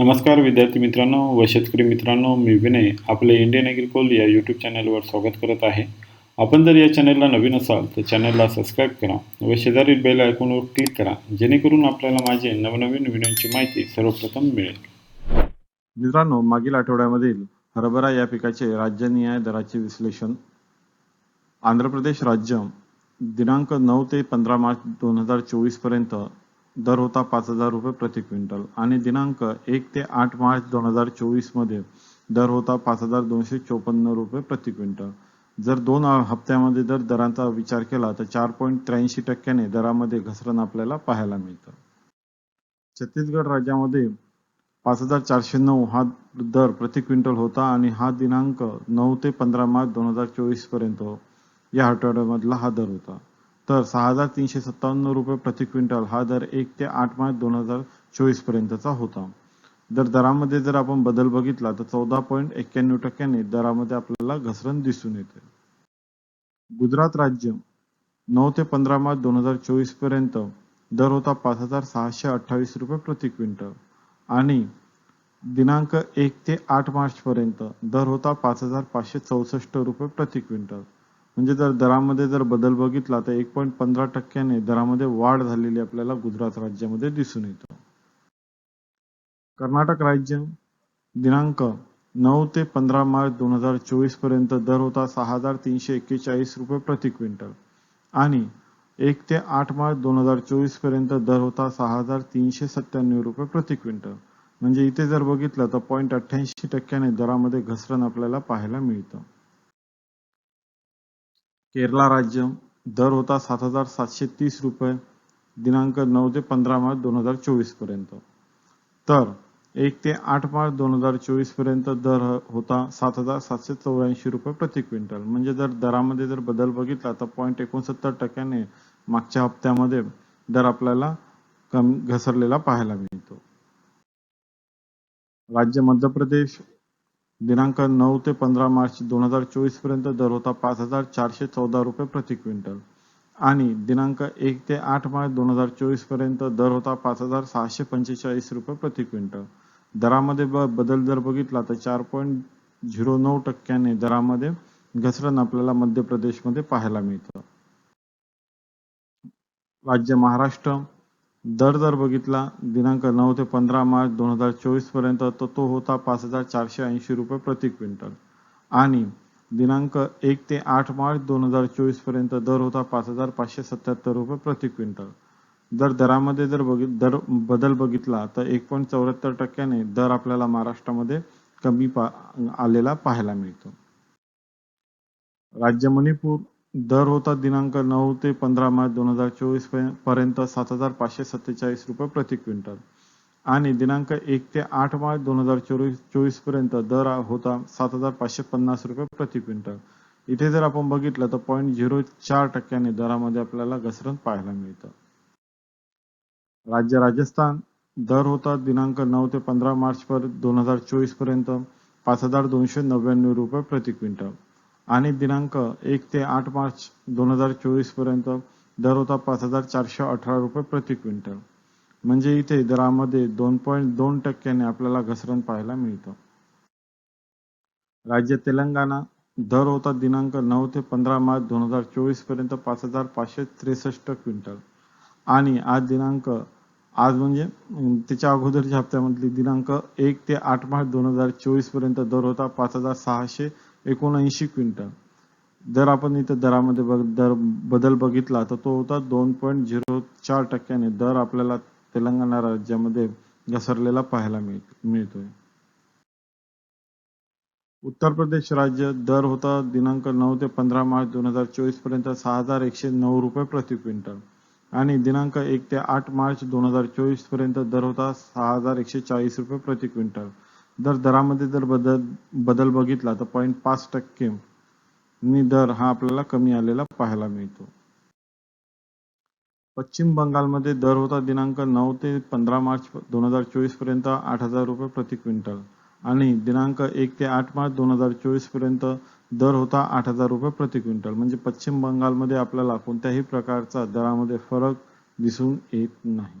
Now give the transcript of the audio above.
नमस्कार विद्यार्थी मित्रांनो व शेतकरी मित्रांनो मी विनय आपले इंडियन ॲग्रिकोल या यूट्यूब चॅनलवर स्वागत करत आहे. आपण जर या चॅनलला नवीन असाल तर चॅनलला सबस्क्राईब करा व शेजारील बेल आयकॉनवर क्लिक करा जेणेकरून आपल्याला माझे नवनवीन व्हिडिओची माहिती सर्वप्रथम मिळेल. मित्रांनो मागील आठवड्यामधील हरभरा या पिकाचे राज्यनिहाय दराचे विश्लेषण. आंध्र प्रदेश राज्य दिनांक नऊ ते पंधरा मार्च दोन हजार चोवीसपर्यंत दर होता पाच हजार रुपये प्रति क्विंटल. आणि दिनांक एक ते आठ मार्च दोन हजार चोवीसमध्ये दर होता पाच हजार दोनशे चोपन्न रुपये प्रति क्विंटल. जर दोन हप्त्यामध्ये जर दरांचा विचार केला तर चार पॉईंट त्र्याऐंशी टक्क्याने दरामध्ये घसरण आपल्याला पाहायला मिळतं. छत्तीसगड राज्यामध्ये पाच हजार चारशे नऊ हा दर प्रति क्विंटल होता आणि हा दिनांक नऊ ते पंधरा मार्च दोन हजार चोवीसपर्यंत या आठवड्यामधला हा दर होता. तर सहा हजार तीनशे सत्तावन्न रुपये प्रति क्विंटल हा दर एक ते आठ मार्च दोन हजार चोवीस पर्यंतचा होता. दर दरामध्ये जर आपण बदल बघितला तर चौदा पॉईंट एक्क्याण्णव टक्क्याने दरामध्ये आपल्याला घसरण दिसून येते. गुजरात राज्य नऊ ते पंधरा मार्च दोन हजार चोवीसपर्यंत दर होता पाच हजार सहाशे अठ्ठावीस रुपये प्रति क्विंटल आणि दिनांक एक ते आठ मार्च पर्यंत दर होता पाच हजार पाचशे चौसष्ट रुपये प्रति क्विंटल. म्हणजे जर दरामध्ये जर बदल बघितला तर एक पॉईंट पंधरा टक्क्याने दरामध्ये वाढ झालेली आपल्याला गुजरात राज्यामध्ये दिसून येतो. कर्नाटक राज्य दिनांक नऊ ते पंधरा मार्च दोन हजार चोवीसपर्यंत दर होता सहा हजार तीनशे एक्केचाळीस रुपये प्रति क्विंटल. आणि एक ते आठ मार्च दोन हजार चोवीसपर्यंत दर होता सहा हजार तीनशे सत्त्याण्णव रुपये प्रति क्विंटल. म्हणजे इथे जर बघितलं तर पॉईंट अठ्ठ्याऐंशी टक्क्याने दरामध्ये घसरण आपल्याला पाहायला मिळतं. केरला राज्य दर होता सात हजार सातशे तीस रुपये दिनांक नऊ ते पंधरा मार्च दोन हजार चोवीसपर्यंत. तर एक ते आठ मार्च दोन हजार चोवीसपर्यंत दर होता सात हजार सातशे चौऱ्याऐंशी रुपये प्रति क्विंटल. म्हणजे जर दरामध्ये जर बदल बघितला तर पॉईंट एकोणसत्तर टक्क्याने मागच्या हप्त्यामध्ये दर आपल्याला कमी घसरलेला पाहायला मिळतो. राज्य मध्य प्रदेश दिनांक नऊ ते पंधरा मार्च दोन हजार चोवीसपर्यंत दर होता पाच हजार चारशे चौदा रुपये प्रति क्विंटल. आणि दिनांक एक ते आठ मार्च दोन हजार चोवीसपर्यंत दर होता पाच हजार सहाशे पंचेचाळीस रुपये प्रति क्विंटल. दरामध्ये ब बदल जर बघितला तर चार पॉईंट झिरो नऊ टक्क्याने दरामध्ये घसरण आपल्याला मध्य प्रदेशमध्ये पाहायला मिळतं. राज्य महाराष्ट्र दर जर बघितला दिनांक नऊ ते पंधरा मार्च दोन हजार चोवीसपर्यंत तर तो होता पाच हजार चारशे ऐंशी रुपये प्रति क्विंटल. आणि दिनांक एक ते आठ मार्च दोन हजार चोवीसपर्यंत दर होता पाच हजार पाचशे सत्याहत्तर रुपये प्रति क्विंटल. जर दरामध्ये जर बघित दर बदल बघितला तर एक पॉईंट चौऱ्याहत्तर टक्क्याने दर आपल्याला महाराष्ट्रामध्ये कमी पा आलेला पाहायला मिळतो. राज्य मणिपूर दर होता दिनांक नऊ ते पंधरा मार्च दोन हजार चोवीसपर्यंत सात हजार पाचशे सत्तेचाळीस रुपये प्रति क्विंटल. आणि दिनांक एक ते आठ मार्च दोन हजार चोवीस चोवीसपर्यंत दर होता सात हजार पाचशे पन्नास रुपये प्रति क्विंटल. इथे जर आपण बघितलं तर पॉईंट झिरो चार टक्क्याने दरामध्ये आपल्याला घसरण पाहायला मिळतं. राज्य राजस्थान दर होता दिनांक नऊ ते पंधरा मार्च पर दोन हजार चोवीसपर्यंत पाच हजार दोनशे नव्याण्णव रुपये प्रति क्विंटल. आणि दिनांक एक ते आठ मार्च दोन हजार चोवीसपर्यंत दर होता पाच हजार चारशे अठरा रुपये प्रति क्विंटल. म्हणजे इथे दरामध्ये दोन पॉईंट दोन टक्क्याने आपल्याला घसरण पाहायला मिळतं. राज्य तेलंगणा दर होता दिनांक नऊ ते पंधरा मार्च दोन हजार चोवीसपर्यंत पाच हजार पाचशे त्रेसष्ट क्विंटल. आणि आज दिनांक आज म्हणजे त्याच्या अगोदरच्या हप्त्यामधली दिनांक एक ते आठ मार्च दोन हजार चोवीसपर्यंत दर होता पाच हजार सहाशे एकोणऐंशी क्विंटल. जर आपण इथं दरामध्ये बघ दर बदल बघितला तर तो होता दोन पॉईंट झिरो चार टक्क्याने. दर आपल्याला तेलंगणा राज्यामध्ये घसरलेला पाहायला मिळतोय. उत्तर प्रदेश राज्य दर होता दिनांक नऊ ते पंधरा मार्च दोन हजार चोवीसपर्यंत सहा हजार एकशे नऊ रुपये प्रति क्विंटल. आणि दिनांक एक ते आठ मार्च दोन हजार चोवीसपर्यंत दर होता सहा हजार एकशे चाळीस रुपये प्रति क्विंटल. दर दरामध्ये जर बदल बदल बघितला तर पॉईंट पाच टक्के दर हा आपल्याला कमी आलेला पाहायला मिळतो. पश्चिम बंगालमध्ये दर होता दिनांक नऊ ते पंधरा मार्च दोन हजार चोवीसपर्यंत आठ हजार रुपये प्रति क्विंटल आणि दिनांक एक ते आठ मार्च दोन हजार चोवीसपर्यंत दर होता आठ हजार रुपये प्रति क्विंटल. म्हणजे पश्चिम बंगालमध्ये आपल्याला कोणत्याही प्रकारचा दरामध्ये फरक दिसून येत नाही.